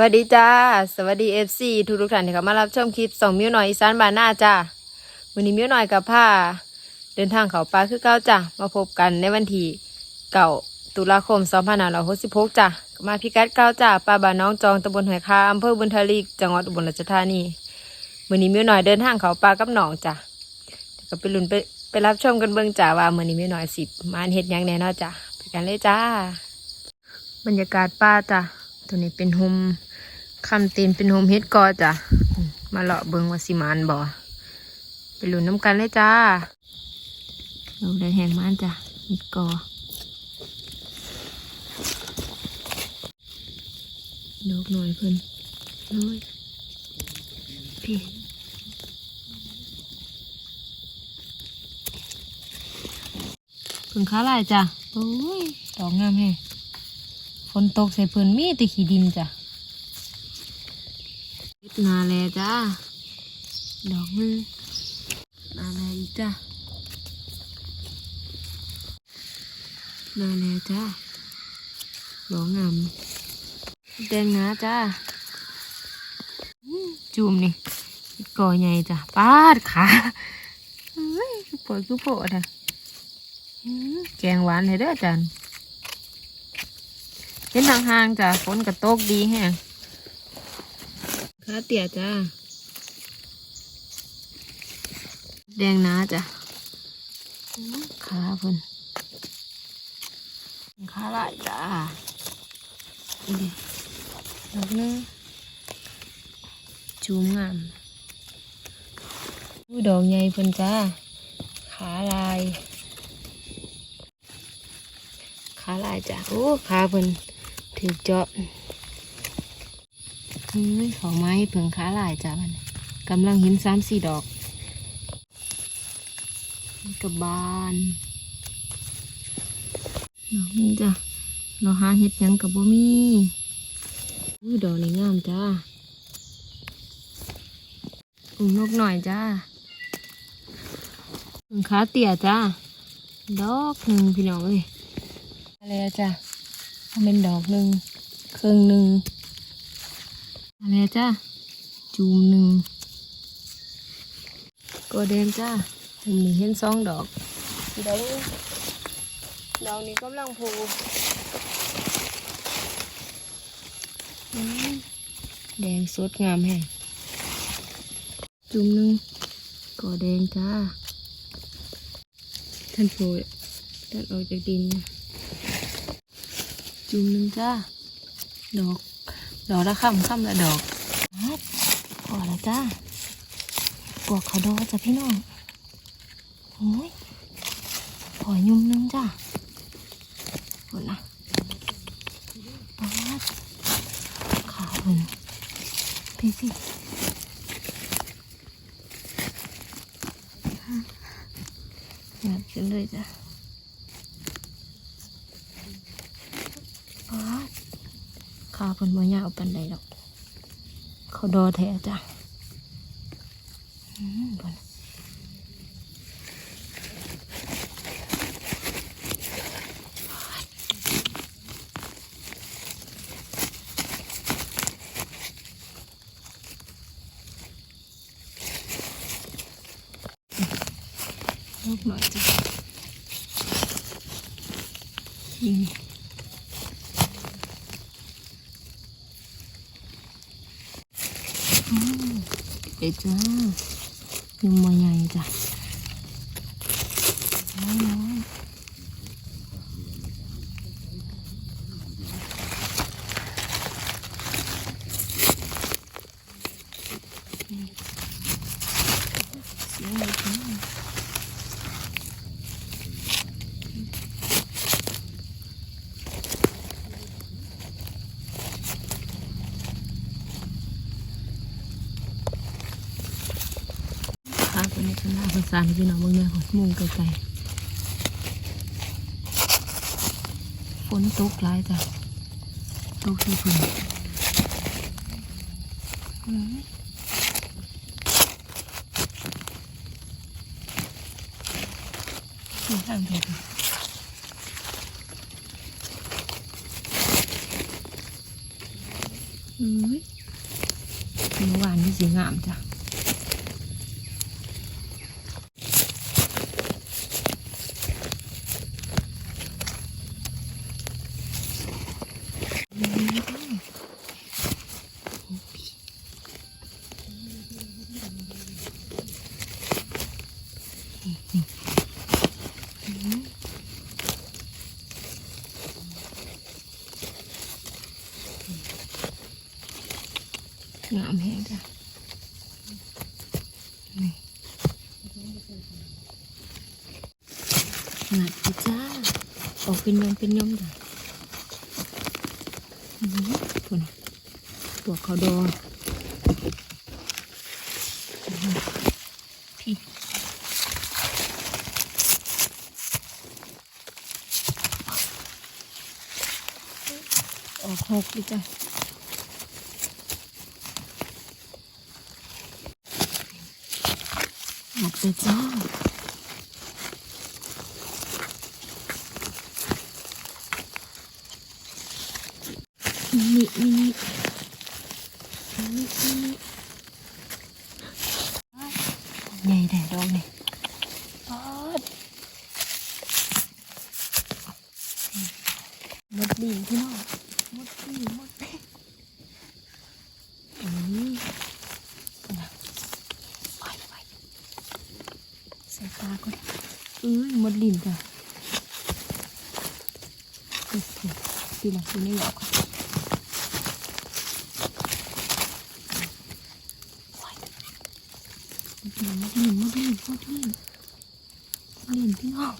วัสดีจ้า สวัสดีเอฟซีทุกทุกท่านที่เข้ามารับชมคลิปสองมิวหน่อยอีสานบ้านหน้าจ้าวันนี้มิวหน่อยกับผ้าเดินทางเขาปลาคือเก้าจ้ามาพบกันในวันที่เก่าตุลาคมสองพันห้าร้อยหกสิบหกจ้ามาพิกัดเก้าจ้าปลาบ้านน้องจองตำบลหอยคาอำเภอบุญทลีจังหวัดอุบลราชธานีวันนี้มิวหน่อยเดินทางเขาปลากับหนองจ้าก็ไปลุ้นไปไปรับชมกันเบิ่งจ้าว่ามื่อนี้มิวหน่อยสิบมานเฮ็ดยังแน่นอนจ้าไปกันเลยจ้า บรรยากาศป่าจ้ะตัวนี้เป็นโฮม คำเตีนเป็นโฮมเฮดกอจ้ะ มาเลาะเบิงว่าสิมานบ่ไปหลุนน้ำกันเลยจ้าเราได้แหงมันจ้ะเฮ็ดกอดอกหน่อยเพิ่นโอ้ยพี่เพิ่งค้าลายจ้ะโอ้ยดอกงามแฮงฝนตกใส่เพิ่นมีแต่ขี้ดินจ้ะ นาแลจ้า ดอกมือนาแลอีกจ้า นาแลจ้า ดอกงามแดงนาจ้าอื้อจูมนี่ก่อใหญ่จ้ะปาดขาเฮ้ยปวดคือโผล่อะแกงหวานเลยเด้อจารย์เป็นทางห่างๆจ้ะฝนกระตกดีแฮง ขาเตี่ยจ้า แดงหนาจ้ะขาเพิ่นขาหลายจ้าอีเดีดอกนึงจูมงามอุ้ดอกใหญ่เพิ่นจ้า ขาลาย ขาลายจ้ะโอ้ขาเพิ่นถือเจาะ เฮ้ยของไม้เพิ่งขาลายจ้ะมันกำลังเห็นสามสี่ดอกกับบานดอกนี้จ้ะเราหาเห็ดยังกับบ่มีอุ้ยดอกนี้งามจ้าอุ้งนกหน่อยจ้าเพิ่งขาเตี่ยจ้าดอกหนึ่งพี่น้องเอ้ยอะไรจ้ะเอาเป็นดอกหนึ่งครื่งหนึ่ง อะไรอะจ้ะจูมหนึ่งกอแดงจ้าผมมีเห็นสองดอกดอกนี้ดอกนี้กำลังโผล่อืมแดงสดงามแฮงจุ่มหนึ่งกอแดงจ้า ท่านโผล่ท่านออกจากดินนะจุ่มหนึ่งจ้า ดอก ดอกละค่ำค่ำละดอกพอแล้วจ้าปวกเขาดอจ้ะพี่น้องโอ้ยพอยุ่มนึงจ้าหมดนะปาดขาเพิ่นพี่สิงัดขึ้นเลยจ้ะ ป๊าด ขาเพิ่นบ่ยาวปานใดดอก เขาดอแท้จ้ะอืมบ่นลูกหน่อยจ้ะนี่ เด็ดจ้ายั สารพี่น้องเมืองเนี่ยองมุงไกลๆฝนตกหลายจ้ะตกที่ฝุ่นดูทางเด็ดเอ้ยหวานนี่สีงามจ้ะ เป็นยมเป็นยมจ้ะอือพุ่ตัวเขาดอพี่ออกหกเลยจ้ะหยัดไปจ้า มินิมินิมินิมินิใหญ่แดดดองนี่ปอดมดดีพี่น้องมดดีมดแม่อันนี้นะไปไปใส่ตาก่อนเอ้ยมดดินจ้ะโอเคทีหลังทีนี้หยอกก่อนโอ้ยหมดดินหมดดินหมดดินหมดดิน หมดดินพี่น้อง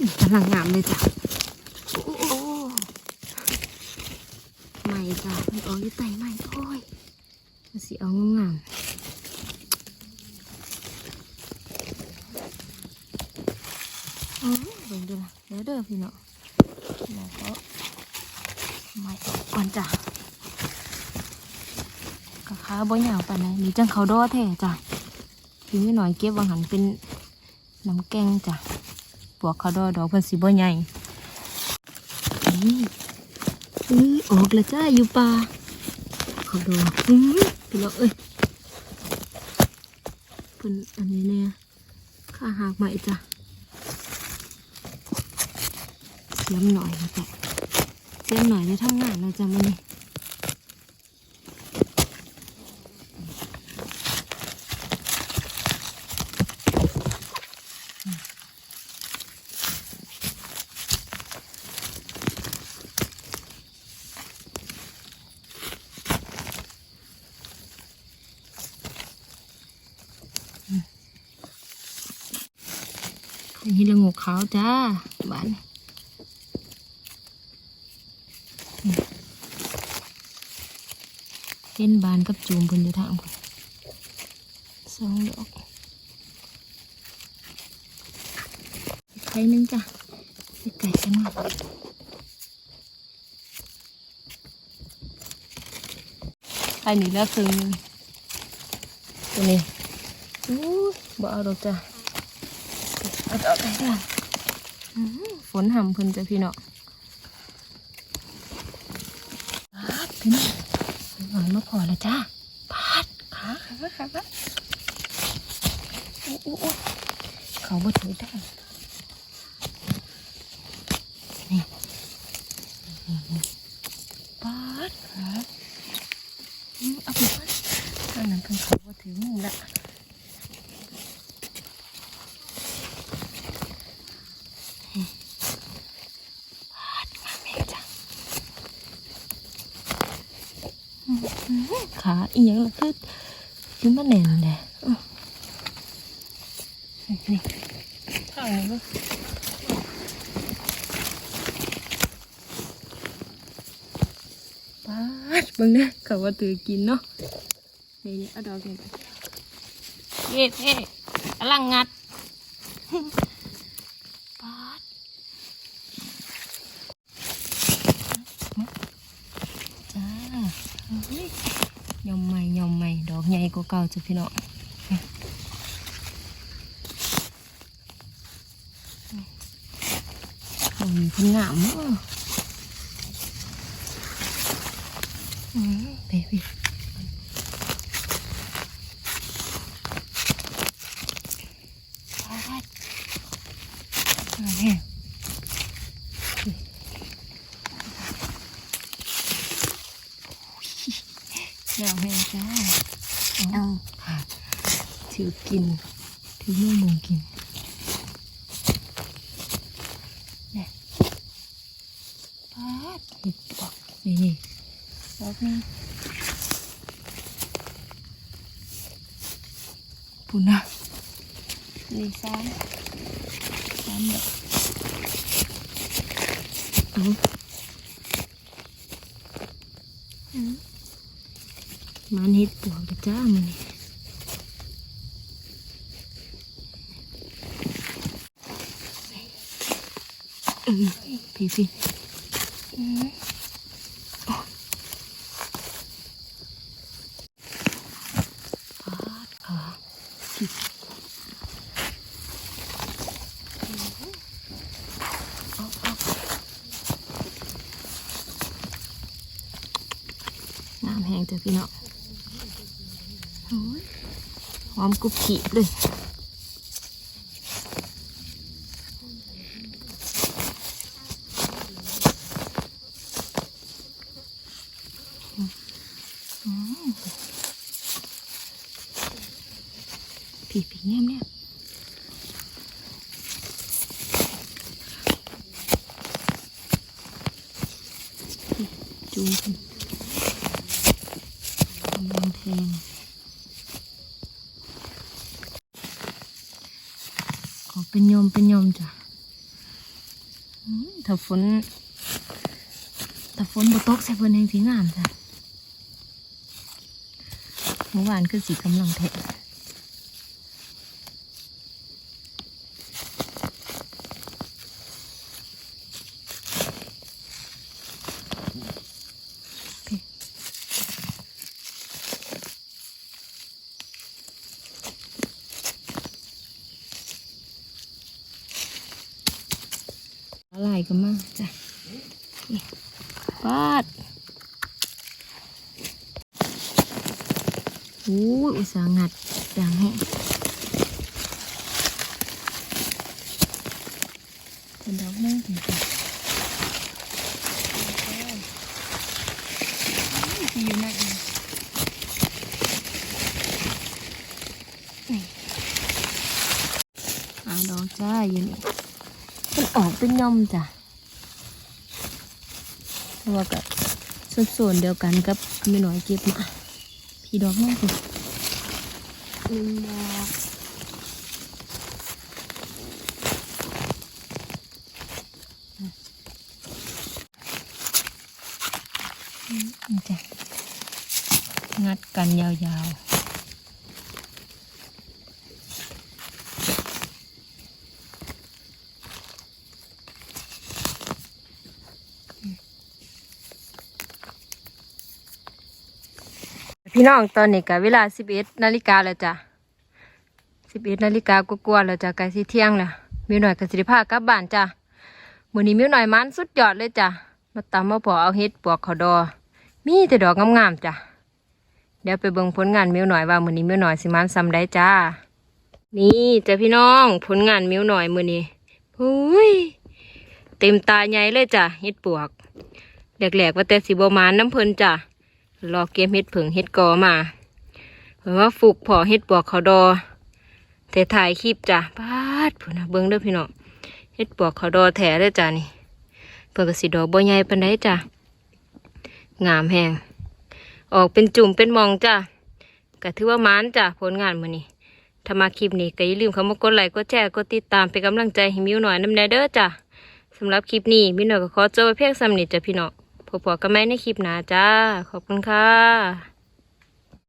อื้อกำลังงามเลยจ้ะโอ้โอ้ไม่จ้ะ ขาบ่ยาวปานใดนี่จังเขาดอแท้จ้ะพี่ไม่หน่อยเก็บวางหันเป็นน้ำแกงจ้ะปวกเขาดอดอกเพิ่นสิบ่ใหญ่นี่อุ้ยออกลยจ้าอยู่ป่าเขาดอกอุ้ยพี่เราเอ้ยเป็นอันนี้เนี่ยข้าหากใหม่จ้ะเสียมหน่อยนะจ๊ะเสียมหน่อยได้ทำงานแล้วจ้ะมันนี่ อันนี้ละงกขาวจ้าบานเห็นบานกับจูมบนอยู่ทางคนสองดอกไข่หนึงจ้ะไปไก่กันหน่อยไข่หนี่แล้วครึ่งหนึงตัวนี้อู้บ่เอาดอกจ้ะ เอาต่อไปก่อนอื้อหือฝนห่ำเพิ่นจะพี่เนาะปาดพี่เนาะหน่อยมาพอแล้วจ้าปาดขาขาขาขาโอ้โหเขาบ่ถือได้นี่นี่ปาดขาอืมเอาไปก่อนทางนั้นเพิ่นเขาบ่ถือมุงละ แม่จ้ะอืมอืม ขาอีหยังล่ะคือคือมันแน่นแหละอื้อนี่ทางนี้ก็ปาดเบิ่งเนี่ยเขาว่าตือกินเนาะนี่นี่เอาดอกนี่ไปเย็ดเฮ้กำลังงัด ปาด จ้าเฮ้ยยอมใหม่ยอมใหม่ดอกใหญ่กว่า เก่าจ้ะพี่น้องโอ้ยคุณงามเนาะอืมเบบี้แห้งเอาแห้งจ้า เอา ถือกิน ถือมือมุงกินเนี่ยปาดเห็ดปอกนี่นี่ดอกนี้ปุ่นนะนี่ซ้ายซ้ำแบบเอาอืมมันเห็ดปวกจ้ามันนี่ อืมพี่พี่อืมโอ้ปาดขาจิบเอาเอาน้ำแห้งจ้ะพี่เน้องโอ้ยหอมกรุบขีบเลย อืมผีผีแนมเนี่ยผีจูงกันกำลังขอเป็นโยมเป็นโยมจ้ะถ้าฝนถ้าฝนบ่ตกใส่เพิ่นแห้สีงามจ้ะเมื่อวานคือสีกำลังแทะ กันมาจ้ะปาดโอ้ยอุตสาห์งัดดังแห้งเป็นดอกแม่ถึงจะสีอยู่นั่นเองอ่าดอกจ้าอยู่นี่มัน ออกเป็นย่อมจ้ะเพราะว่ากับส่วนเดียวกันกับมีหน่อยเก็บมาพี่ดอกนั่นสิหนึ่งดอกอืมนี่จ้ะงัดกันยาวๆ พี่น้องตอนนี้ก็เวลาสิบเอ็ดนาฬิกาแล้วจ้ะสิบเอ็ดนาฬิกากว่าๆแล้วจ้ะใกล้สิเที่ยงแล้วมิวหน่อยกับสิริภากลับบ้านจ้ะมื้อนี้มิวหน่อยมันสุดยอดเลยจ้ะมาตำมาพอเอาเฮ็ดปวกขาดอ มีแต่ดอกงามๆจ้ะเดี๋ยวไปเบิ่งผลงานมิวหน่อยว่ามื้อนี้มิวหน่อยสิมันซ้ำได้จ้า นี่จ้ะพี่น้องผลงานมิวหน่อยมื้อนี้หุยเต็มตาใหญ่เลยจ้ะเฮ็ดปวกแหลกๆว่าแต่สิบ่มานน้ำเพิ่นจ้ะ รอเกมเฮ็ดผึ่งเฮ็ดกอมาเพราะว่าฟุกพอเฮ็ดปวกเขาดอแต่ถ่ายคลิปจ้ะปาดพูนะเบิ้งเด้อพี่น้องเฮ็ดปวกเขาดอแถเด้จ้ะนี่เปิดกระสีดอกบ่ใหญ่ปานใดจ้ะงามแฮงออกเป็นจุ่มเป็นมองจ้ะก็ถือว่ามานจ้ะผลงานมือนี้ถ้ามาคลิปนี้ก็อย่าลืมเข้ามากดไลค์กดแชร์กดติดตามเป็นกำลังใจให้มิวหน่อยน้ำแน่เด้อจ้ะสำหรับคลิปนี้มิวหน่อยก็ขอจบไว้เพียงสำนิทจ้ะพี่น้อง พบกันใหม่ในคลิปหน้าจ้า ขอบคุณค่ะ